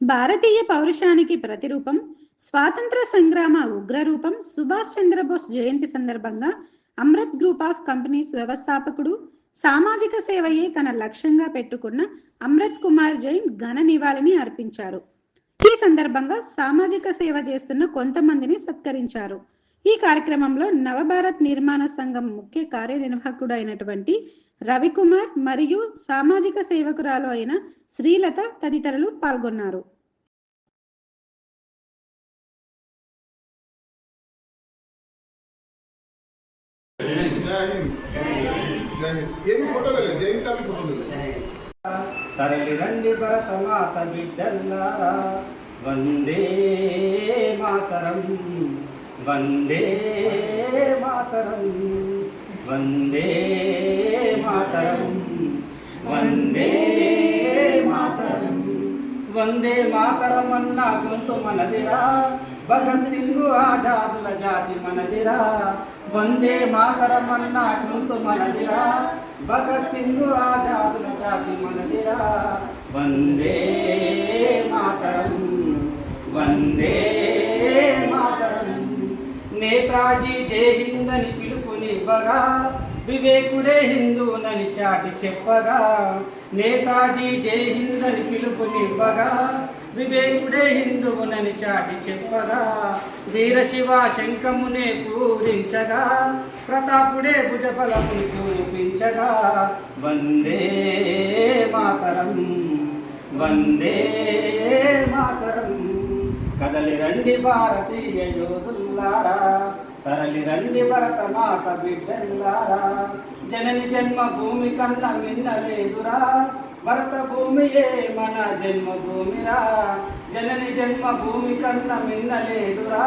భారతీయ పౌరుషానికి ప్రతిరూపం స్వాతంత్ర సంగ్రామ ఉగ్రరూపం సుభాష్ చంద్రబోస్ జయంతి సందర్భంగా అమృత్ గ్రూప్ ఆఫ్ కంపెనీస్ వ్యవస్థాపకుడు సామాజిక సేవయే తన లక్ష్యంగా పెట్టుకున్న అమృత్ కుమార్ జైన్ ఘన నివాళిని అర్పించారు. ఈ సందర్భంగా సామాజిక సేవ చేస్తున్న కొంతమందిని సత్కరించారు. ఈ కార్యక్రమంలో నవభారత్ నిర్మాణ సంఘం ముఖ్య కార్యనిర్వాహకుడు అయినటువంటి రవికుమార్ మరియు సామాజిక సేవకురాలు అయిన శ్రీలత తదితరులు పాల్గొన్నారు. జై హింద్. జై తరలి రండి భరతమాత బిడ్డల్లారా వందే మాతరం వందే మాతరం వందే వందే మాతరం. వందే మాతరం అన్న గొంతు మనదిరా. భగత్ సింగ్ ఆజాదుల జాతి మనదిరా. వందే మాతరం అన్న గొంతు మనదిరా. భగత్ సింగ్ ఆజాదుల జాతి మనదిరా. వందే మాతరం. వందే మాతరం. నేతాజీ జై హిందని పిలుపునివ్వగా వివేకుడే హిందూనని చాటి చెప్పగా నేతాజీ జై హింద్ అని పిలుపునివ్వగా వివేకుడే హిందువునని చాటి చెప్పగా వీరశివ శంఖమునే పూరించగా ప్రతాపుడే భుజబలమును చూపించగా వందే మాతరం వందే మాతరం. కదలి రండి భారతీయ యోధుల్లా తరలి రండి భరత మాత బిడ్డల్లారా. జనని జన్మ భూమి కన్న మిన్నలేదురా భరత భూమియే మన జన్మభూమిరా. జనని జన్మ భూమి కన్న మిన్నలేదురా